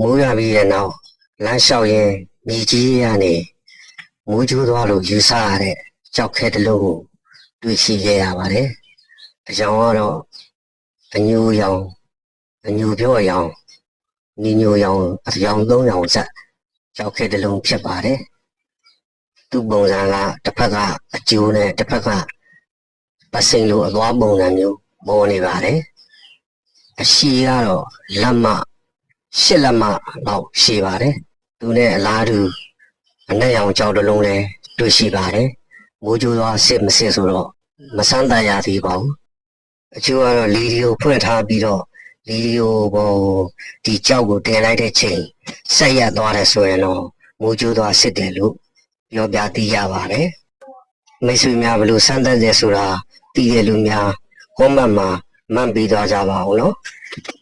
မိုးရပြီးတဲ့နောက်လမ်းလျှောက်ရင်မြေကြီးကနေမိုးကျိုးသွားလို့ယူဆရတဲ့ကြောက်ခဲတစ်လုံးကိုတွေ့ရှိခဲ့ရပါတယ်။အကြောင်းကတော့အညူရောင်အညူပြော့ရောင်ညီညိုရောင်အရောင်သုံးရောင်ဆက်ကြောက်ခဲတစ်လုံးဖြစ်ပါတယ်။သူ့ပုံစံကတစ်ဖက်ကအကျိုးနဲ့တစ်ဖက်ကပစိန်လိုအသွားပုံစံမျိုးပေါ်နေပါတယ်။အရှိကတော့လက်မ ရှစ်လက်မလောက်ရှိပါတယ်။သူနဲ့အလားတူအနက်ရောင်ကြောက်တစ်လုံးလည်းတွေ့ရှိပါတယ်။မိုးကြိုးသွားစစ်မစစ်ဆိုတော့မဆန်းတန်ရသေးပါဘူး။အချို့ကတော့လီဒီယိုဖွင့်ထားပြီးတော့လီဒီယိုပေါ်ဒီကြောက်ကိုတင်လိုက်တဲ့ချိန်ဆက်ရက်သွားတယ်ဆိုရင်တော့မိုးကြိုးသွားစစ်တယ်လို့ပြောပြသိရပါတယ်။မိတ်ဆွေများဘယ်လိုစမ်းသပ်တယ်ဆိုတာသိရလူများ comment မှာမှတ်ပြီးသွားကြပါဦးနော်။